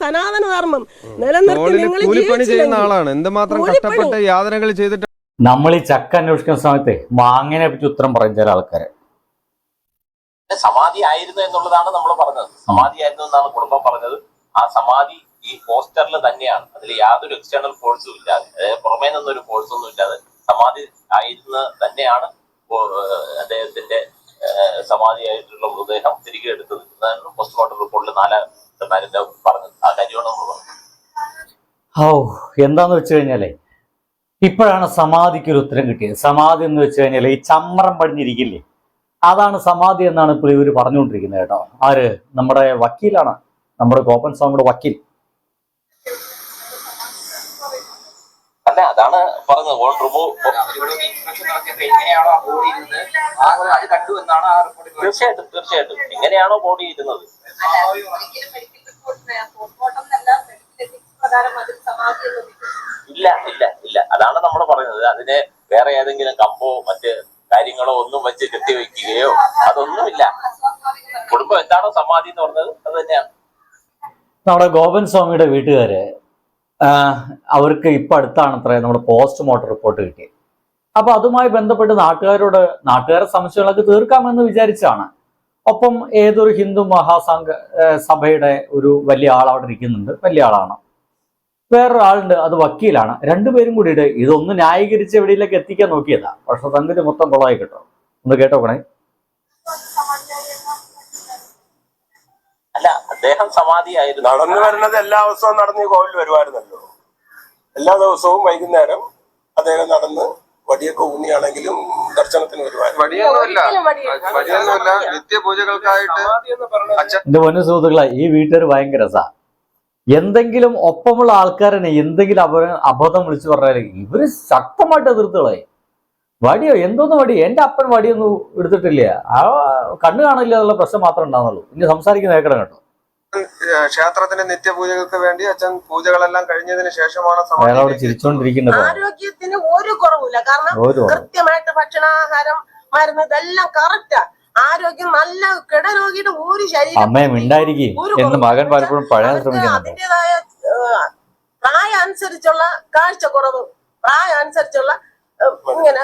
സനാതന ധർമ്മം നിലനിർത്തി നിങ്ങൾ ചെയ്യുന്ന ആളാണ്. എന്തുമാത്രം കൂലിപ്പണി. കഷ്ടപ്പെട്ട് യാതനകൾ ചെയ്തിട്ട് നമ്മൾ ഈ ചക്ക അന്വേഷിക്കുന്ന സമയത്ത് മാങ്ങനെ പറ്റി ഉത്തരം പറയും ചില ആൾക്കാര്. സമാധി ആയിരുന്നു എന്നുള്ളതാണ് നമ്മൾ പറഞ്ഞത്. സമാധി ആയിരുന്നു എന്നാണ് കുടുംബം പറഞ്ഞത്. ആ സമാധി ഈ പോസ്റ്ററിൽ തന്നെയാണ്. അതിൽ യാതൊരു എക്സ്റ്റേണൽ ഫോഴ്സും ഇല്ലാതെ. അതായത് പുറമേ നിന്നൊരു ഫോഴ്സ് ഒന്നും ഇല്ലാതെ സമാധി ആയിരുന്നു തന്നെയാണ് അദ്ദേഹത്തിന്റെ സമാധിയായിട്ടുള്ള മൃതദേഹം തിരികെ എടുത്തത്. പോസ്റ്റ്മോർട്ടം റിപ്പോർട്ടിൽ പറഞ്ഞത് ആ കാര്യമാണ് നമ്മൾ പറഞ്ഞത്. ഓ എന്താന്ന് വെച്ച് കഴിഞ്ഞാലേ ഇപ്പോഴാണ് സമാധിക്ക് ഒരു ഉത്തരം കിട്ടിയത്. സമാധി എന്ന് വെച്ച് കഴിഞ്ഞാൽ ഈ ചമ്രം പടിഞ്ഞിരിക്കില്ലേ? അതാണ് സമാധി എന്നാണ് ഇപ്പോൾ ഇവർ പറഞ്ഞുകൊണ്ടിരിക്കുന്നത് കേട്ടോ. ആര്? നമ്മുടെ വക്കീലാണ്. നമ്മുടെ ഗോപൻ സ്വാമിയുടെ വക്കീൽ. അല്ല അതാണ് പറഞ്ഞത്. ഓൺ റിമൂവ് തീർച്ചയായിട്ടും തീർച്ചയായിട്ടും. എങ്ങനെയാണോ ബോഡി ഇരുന്നത്? ഇല്ല ഇല്ല ഇല്ല. അതാണ് നമ്മൾ പറയുന്നത്. അതിനെ വേറെ ഏതെങ്കിലും കമ്പോ മറ്റ് കാര്യങ്ങളോ ഒന്നും വെച്ച് കെട്ടിവെക്കുകയോ അതൊന്നുമില്ല. കുടുംബം എന്താണോ സമാധി എന്ന് പറഞ്ഞത് അത് തന്നെയാണ്. നമ്മുടെ ഗോപൻ സ്വാമിയുടെ വീട്ടുകാര് അവർക്ക് ഇപ്പൊ അടുത്താണ് അത്ര നമ്മുടെ പോസ്റ്റ്മോർട്ടം റിപ്പോർട്ട് കിട്ടിയത്. അപ്പൊ അതുമായി ബന്ധപ്പെട്ട് നാട്ടുകാരോട് നാട്ടുകാരുടെ സംശയങ്ങളൊക്കെ തീർക്കാമെന്ന് വിചാരിച്ചാണ് ഒപ്പം ഏതൊരു ഹിന്ദു മഹാസംഘ സഭയുടെ ഒരു വലിയ ആൾ അവിടെ ഇരിക്കുന്നുണ്ട്. വലിയ ആളാണ്. വേറൊരാളുണ്ട് അത് വക്കീലാണ്. രണ്ടുപേരും കൂടിയിട്ട് ഇതൊന്ന് ന്യായീകരിച്ച് എവിടെയിലേക്ക് എത്തിക്കാൻ നോക്കിയതാ. പക്ഷെ സംഗതി മൊത്തം കൊളമായി കിട്ടും. ഒന്ന് കേട്ടോക്കണേ. അല്ല അദ്ദേഹം സമാധിയായിരുന്നു. നടന്നു വരുന്നത് എല്ലാ ദിവസവും നടന്ന് ഈ കോവിൽ വരുമായിരുന്നല്ലോ. എല്ലാ ദിവസവും വൈകുന്നേരം അദ്ദേഹം നടന്ന് വടിയൊക്കെ ഊന്നിയാണെങ്കിലും ദർശനത്തിന് എന്റെ പൊന്നു സുഹൃത്തുക്കളെ ഈ വീട്ടുകാർ ഭയങ്കര രസാ. എന്തെങ്കിലും ഒപ്പമുള്ള ആൾക്കാരനെ എന്തെങ്കിലും അപ അബദ്ധം വിളിച്ചു പറഞ്ഞാൽ ഇവർ ശക്തമായിട്ട് എതിർത്തുകളായി വടിയോ? എന്തോന്ന് വടി? എന്റെ അപ്പൻ വടിയൊന്നും എടുത്തിട്ടില്ല. ആ കണ്ണു കാണില്ല എന്നുള്ള പ്രശ്നം മാത്രമേ ഉണ്ടാകുന്നുള്ളൂ ഇനി സംസാരിക്കുന്ന കേൾക്കണം കേട്ടോ. ക്ഷേത്രത്തിന്റെ നിത്യപൂജകൾക്ക് വേണ്ടി അച്ഛൻ പൂജകളെല്ലാം കഴിഞ്ഞതിന് ശേഷമാണ് ആരോഗ്യത്തിന് ഒരു കുറവില്ല കാരണം കൃത്യമായിട്ട് ഭക്ഷണാഹാരം മരുന്ന് ഇതെല്ലാം കറക്റ്റാ ആരോഗ്യം നല്ല കിടരോഗിയുടെ ഒരു ശരീരം അമ്മയെ എന്ന് കുറവും മകൻ. പലപ്പോഴും അതിന്റെതായ പ്രായം അനുസരിച്ചുള്ള കാഴ്ചക്കുറവ് പ്രായം അനുസരിച്ചുള്ള ഇങ്ങനെ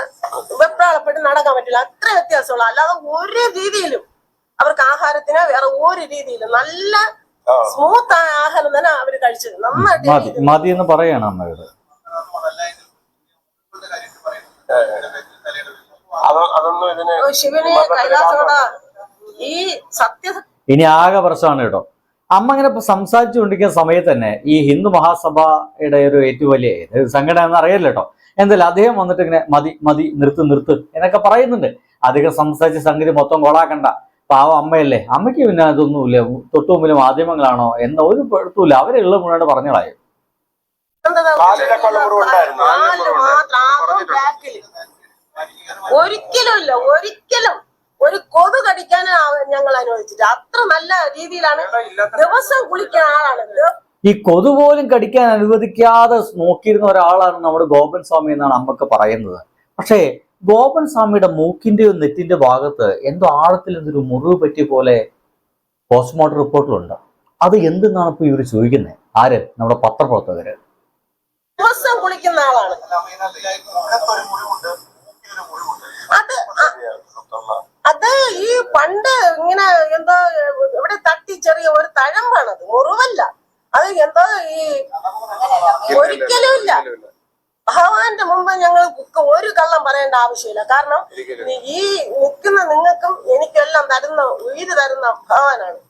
വെപ്രാളപ്പെട്ട് നടക്കാൻ പറ്റില്ല. അത്ര വ്യത്യാസമുള്ള അല്ലാതെ ഒരു രീതിയിലും അവർക്ക് ആഹാരത്തിന് വേറെ ഒരു രീതിയിലും നല്ല. സ്മൂത്ത് ആയ ആഹാരം തന്നെ അവർ കഴിച്ചത്. നന്നായിട്ട് മതി എന്ന് പറയാണ് അമ്മയോട് അത് അതൊന്നും ഇതിന് ശിവനെ കൈലാസോട ഈ സത്യ ഇനി ആകെ പ്രശ്നമാണ് കേട്ടോ. അമ്മ ഇങ്ങനെ ഇപ്പൊ സംസാരിച്ചുകൊണ്ടിരിക്കുന്ന സമയത്ത് തന്നെ ഈ ഹിന്ദു മഹാസഭയുടെ ഒരു ഏറ്റവും വലിയ സംഘടന എന്ന് അറിയില്ല കേട്ടോ. എന്തായാലും അദ്ദേഹം വന്നിട്ട് ഇങ്ങനെ മതി മതി നിർത്ത് നിർത്ത് എന്നൊക്കെ പറയുന്നുണ്ട്. അധികം സംസാരിച്ച സംഗതി മൊത്തം കൊളാക്കണ്ട. പാവം അമ്മയല്ലേ? അമ്മയ്ക്ക് പിന്നെ അതൊന്നുമില്ല. തൊട്ടു മുമ്പിൽ മാധ്യമങ്ങളാണോ? എന്ന ഒരു പെടുത്തൂല അവരുള്ള മുഴുവൻ ആകെ ബാക്കിൽ. ഒരിക്കലും ഇല്ല ഒരിക്കലും. ഒരു കൊതു കടിക്കാൻ ഞങ്ങൾ അനുവദിച്ചിട്ട് അത്ര നല്ല രീതിയിലാണ് ദിവസം കുളിക്കുന്ന ആളാണ്. ഈ കൊതു പോലും കടിക്കാൻ അനുവദിക്കാതെ നോക്കിയിരുന്ന ഒരാളാണ് നമ്മുടെ ഗോപൻ സ്വാമി എന്നാണ് അമ്മയ്ക്ക് പറയുന്നത്. പക്ഷേ ഗോപൻ സ്വാമിയുടെ മൂക്കിന്റെയോ നെറ്റിന്റെ ഭാഗത്ത് എന്തോ ആഴത്തിൽ എന്തൊരു മുറിവ് പറ്റിയ പോലെ പോസ്റ്റ്മോർട്ടം റിപ്പോർട്ടിലുണ്ട്. അത് എന്തെന്നാണ് ഇപ്പൊ ഇവർ ചോദിക്കുന്നത്? ആര്? നമ്മുടെ പത്രപ്രവർത്തകര്. ദിവസം കുളിക്കുന്ന ആളാണ് അത് അ- അത് ഈ പണ്ട് ഇങ്ങനെ എന്തോ ഇവിടെ തട്ടി ചെറിയ ഒരു തഴമ്പാണത് മുറിവല്ല അത് എന്തോ ഈ ഒരിക്കലും ഇല്ല ഭഗവാന്റെ മുമ്പ് ഞങ്ങൾ ഒരു കള്ളം പറയേണ്ട ആവശ്യമില്ല. കാരണം ഈ നിൽക്കുന്ന നിങ്ങൾക്കും എനിക്കെല്ലാം തരുന്ന ഉയിര് തരുന്ന ഭഗവാനാണ്.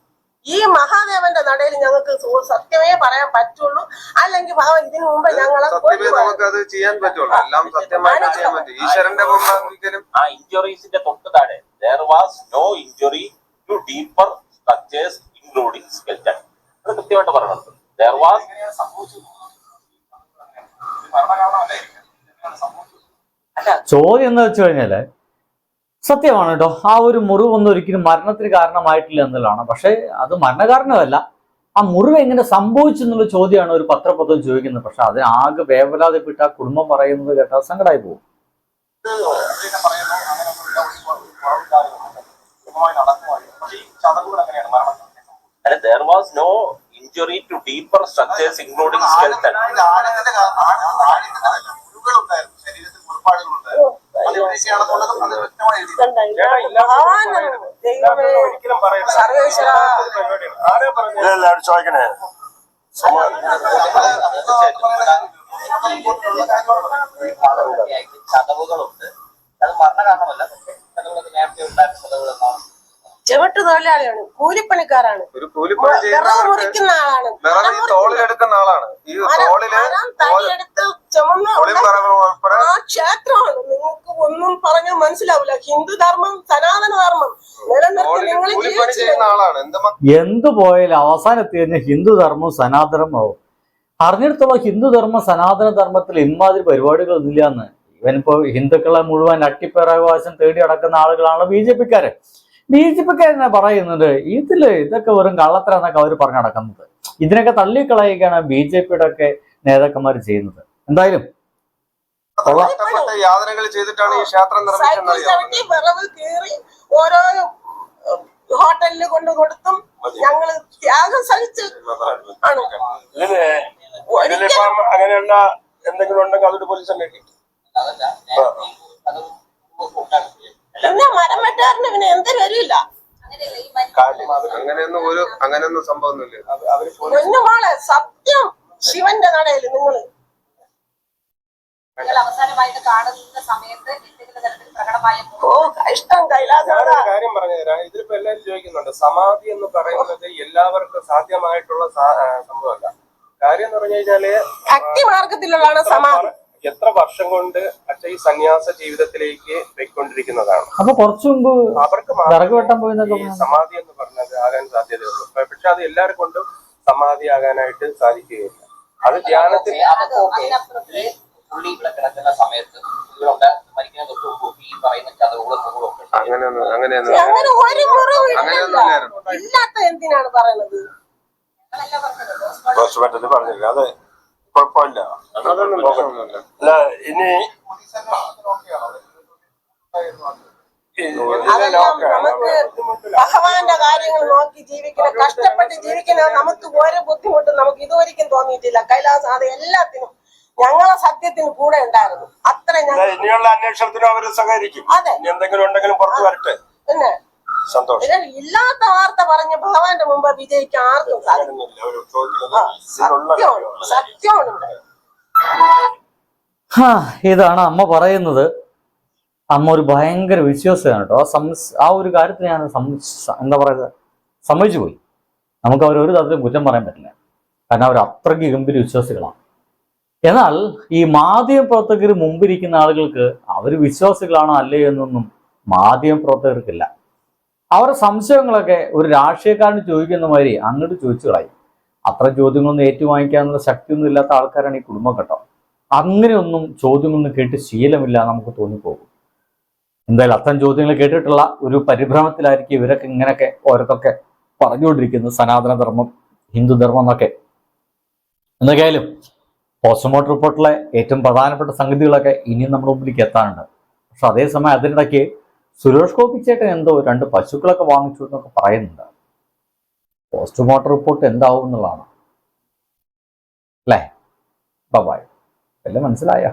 ഈ മഹാദേവന്റെ നടയിൽ ഞങ്ങൾക്ക് സത്യമേ പറയാൻ പറ്റുള്ളൂ. അല്ലെങ്കിൽ ഭഗവാൻ ഇതിനു മുമ്പ് ഞങ്ങളെ സത്യമേ നമുക്ക് അത് ചെയ്യാൻ പറ്റുള്ളൂ. എല്ലാം സത്യമായിട്ട് ചെയ്യാൻ പറ്റും. ഈശ്വരന്റെ ആ ഇഞ്ചുറീസിന്റെ തൊട്ട് താഴെ. There was no injury to deeper structures including skeleton അത് കൃത്യമായിട്ട് പറയണത് ദർ വാസ് അല്ല? ചോദ്യം എന്ന് വെച്ച് കഴിഞ്ഞാൽ സത്യമാണ് കേട്ടോ. ആ ഒരു മുറിവ് ഒന്നും ഒരിക്കലും മരണത്തിന് കാരണമായിട്ടില്ല എന്നുള്ളതാണ്. പക്ഷേ അത് മരണകാരണമല്ല. ആ മുറിവ് എങ്ങനെ സംഭവിച്ചു എന്നുള്ള ചോദ്യമാണ് ഒരു പത്രപത്രം ചോദിക്കുന്നത്. പക്ഷെ അതിന് ആകെ വേവലാതിപ്പെട്ട് ആ കുടുംബം പറയുന്നത് കേട്ടാൽ സങ്കടമായി പോകും. അല്ല to was no injury to deeper structures including skeleton. ഇതുണ്ട്, ഇതിനകത്ത് ഭഗവാനാണ്. ദൈവമേ ഒരിക്കലും പറയരുത്. സർവേശ്വര പരിപാടിയാണ്. ആരാ പറഞ്ഞത് ഇതെല്ലാം ചോദിക്കണേ ചതവുകളുണ്ട് അത് മരണ കാരണമല്ല പക്ഷേ ചതവുകളൊക്കെ നേരത്തെ ഉണ്ടായിരുന്ന ചതവുകളെന്നാണ് ചെവിട്ട് തൊഴിലാളിയാണ് കൂലിപ്പണിക്കാരാണ്. ഒരു കൂലിപ്പണി വിറക് മുറിക്കുന്ന ആളാണ്. തോളിലെടുക്കുന്ന ആളാണ് ഈ മരം- തോളിൽ മരം തടിയെടുത്ത് ചുമന്ന് തോളിൽ ഉണ്ടാക്കി- വിറക് ഉൾപ്പെടെ ആ ക്ഷേത്രമാണ് നിങ്ങൾക്ക് ഒന്നും പറഞ്ഞാൽ മനസ്സിലാവില്ല. ഹിന്ദു ധർമ്മം സനാതന ധർമ്മം നിലനിർത്തി എന്ത് പോയാലും അവസാനം എത്തി കഴിഞ്ഞാൽ ഹിന്ദുധർമ്മവും സനാതനമാവും. അറിഞ്ഞിടത്തോളം ഹിന്ദുധർമ്മം സനാതന ധർമ്മത്തിൽ ഇമാതിരി പരിപാടികൾ ഇല്ല എന്ന് ഇവനിപ്പോ ഹിന്ദുക്കളെ മുഴുവൻ അട്ടിപ്പേറാവകാശം തേടി അടക്കുന്ന ആളുകളാണ് ബി ജെ പിക്കാര്. ബി ജെ പിക്കാരെന്നെ പറയുന്നുണ്ട് ഇതിൽ ഇതൊക്കെ വെറും കള്ളത്തരാന്നൊക്കെ അവർ പറഞ്ഞു നടക്കുന്നത്. ഇതിനൊക്കെ തള്ളിക്കളയുകയാണ് ബി ജെ പിയുടെ ഒക്കെ നേതാക്കന്മാർ ചെയ്യുന്നത്. എന്തായാലും. കഷ്ടപ്പെട്ട യാതനകൾ ചെയ്തിട്ടാണ് ഈ ക്ഷേത്രം നിർമ്മിക്കുന്നത് വിറവ് കീറി ഓരോ ഹോട്ടലിൽ കൊണ്ട് കൊടുത്തും ഞങ്ങൾ ത്യാഗം സഹിച്ച് ആണ്. ഇതിൽ ഇതിലിപ്പം അങ്ങനെയുള്ള എന്തെങ്കിലും ഉണ്ടെങ്കിൽ അതൊരു പോലീസ് അന്വേഷിക്കും പിന്നെ മരം വെട്ടാറിന് പിന്നെ എന്തൊരു വരില്ല അങ്ങനെയൊന്നും ഒരു അങ്ങനെയൊന്നും സംഭവമൊന്നുമില്ല. പൊന്നുമോളെ സത്യം ശിവന്റെ നടയിൽ നിങ്ങൾ നിങ്ങൾ അവസാനമായിട്ട് കാണുന്ന സമയത്ത് എന്തെങ്കിലും തരത്തിൽ പ്രകടമായ ഓ ഇഷ്ടം കാര്യം പറഞ്ഞു കാര്യം പറഞ്ഞുതരാം ഇതിലിപ്പോ എല്ലാവരും ചോദിക്കുന്നുണ്ട്. സമാധി എന്ന് പറയുന്നത് എല്ലാവർക്കും സാധ്യമായിട്ടുള്ള സംഭവമല്ല. കാര്യം എന്ന് പറഞ്ഞു കഴിഞ്ഞാൽ ഭക്തി മാർഗത്തിലുള്ളതാണ് സമാധി. എത്ര വർഷം കൊണ്ട് അച്ഛൻ ഈ സന്യാസ ജീവിതത്തിലേക്ക് പോയിക്കൊണ്ടിരിക്കുന്നതാണ്. അപ്പൊ കുറച്ചു മുമ്പ് അവർക്ക് ഈ സമാധി എന്ന് പറഞ്ഞത് ആകാൻ സാധ്യതയുള്ളൂ. പക്ഷെ അത് എല്ലാവരും കൊണ്ടും സമാധി ആകാനായിട്ട് സാധിക്കുകയില്ല. അത് ധ്യാനത്തിൽ പുള്ളി ഇവിടെ കിടക്കുന്ന സമയത്ത് ഇവിടെ മരിക്കുന്ന തൊട്ട് മുമ്പ് ഈ പറയുന്ന ചതവുകളും അങ്ങനെയൊന്നും അങ്ങനെയൊന്നും അങ്ങനെയൊന്നും ഇല്ലാത്ത എന്തിനാണ് പോസ്റ്റ്മോർട്ടത്തിൽ പറഞ്ഞില്ല. അതെ കുഴപ്പമില്ല. അല്ല ഇനി അതെല്ലാം നമുക്ക് ഭഗവാന്റെ കാര്യങ്ങൾ നോക്കി ജീവിക്കണം. കഷ്ടപ്പെട്ട് ജീവിക്കണം. നമുക്ക് ഒരു ബുദ്ധിമുട്ടും നമുക്ക് ഇതുവരിക്കും തോന്നിയിട്ടില്ല. കൈലാസം അത് എല്ലാത്തിനും ഞങ്ങളെ സത്യത്തിന് കൂടെ ഉണ്ടായിരുന്നു. അത്ര ഇനിയുള്ള അന്വേഷണത്തിനും അവർ സഹകരിക്കും. എന്തെങ്കിലും ഉണ്ടെങ്കിലും പുറത്തു വരട്ടെ. പിന്നെ സന്തോഷം. ഇല്ലാത്ത വാർത്ത പറഞ്ഞ് ഭഗവാന്റെ മുമ്പ് വിജയിക്കാൻ ആർക്കും സത്യമാണ് സത്യമാണ് ഹാ, ഇതാണ് അമ്മ പറയുന്നത്. അമ്മ ഒരു ഭയങ്കര വിശ്വാസമാണ് കേട്ടോ. ആ സം ആ ഒരു കാര്യത്തിന് ഞാൻ എന്താ പറയുക സമ്മതിച്ചു പോയി. നമുക്ക് അവരൊരു ഒരു തരത്തിലും കുറ്റം പറയാൻ പറ്റില്ല. കാരണം അവർ അത്രയ്ക്ക് ഗംഭീര വിശ്വാസികളാണ്. എന്നാൽ ഈ മാധ്യമ പ്രവർത്തകർ മുമ്പിരിക്കുന്ന ആളുകൾക്ക് അവർ വിശ്വാസികളാണോ അല്ലേ എന്നൊന്നും മാധ്യമ പ്രവർത്തകർക്കില്ല. അവരുടെ സംശയങ്ങളൊക്കെ ഒരു രാഷ്ട്രീയക്കാരന് ചോദിക്കുന്ന മാതിരി അങ്ങോട്ട് ചോദിച്ചു അത്ര ചോദ്യങ്ങളൊന്നും ഏറ്റുവാങ്ങിക്കാനുള്ള ശക്തിയൊന്നും ഇല്ലാത്ത ആൾക്കാരാണ് ഈ കുടുംബഘട്ടം അങ്ങനെയൊന്നും ചോദ്യങ്ങളൊന്നും കേട്ട് ശീലമില്ല നമുക്ക് തോന്നിപ്പോകും. എന്തായാലും അത്തരം ചോദ്യങ്ങൾ കേട്ടിട്ടുള്ള ഒരു പരിഭ്രമത്തിലായിരിക്കും ഇവരൊക്കെ ഇങ്ങനെയൊക്കെ ഓരോരുത്തൊക്കെ പറഞ്ഞുകൊണ്ടിരിക്കുന്നത്. സനാതനധർമ്മം ഹിന്ദുധർമ്മം എന്നൊക്കെ. എന്തൊക്കെയായാലും പോസ്റ്റ്മോർട്ടം റിപ്പോർട്ടിലെ ഏറ്റവും പ്രധാനപ്പെട്ട സംഗതികളൊക്കെ ഇനിയും നമ്മുടെ മുമ്പിലേക്ക് എത്താനുണ്ട്. പക്ഷെ അതേസമയം അതിനിടയ്ക്ക് സുരേഷ് ഗോപിച്ചേട്ടൻ എന്തോ രണ്ട് പശുക്കളൊക്കെ വാങ്ങിച്ചു എന്നൊക്കെ പറയുന്നുണ്ട്. പോസ്റ്റ്മോർട്ടം റിപ്പോർട്ട് എന്താവും എന്നുള്ളതാണ്. അല്ലേ? ബൈ എല്ലാം മനസ്സിലായോ?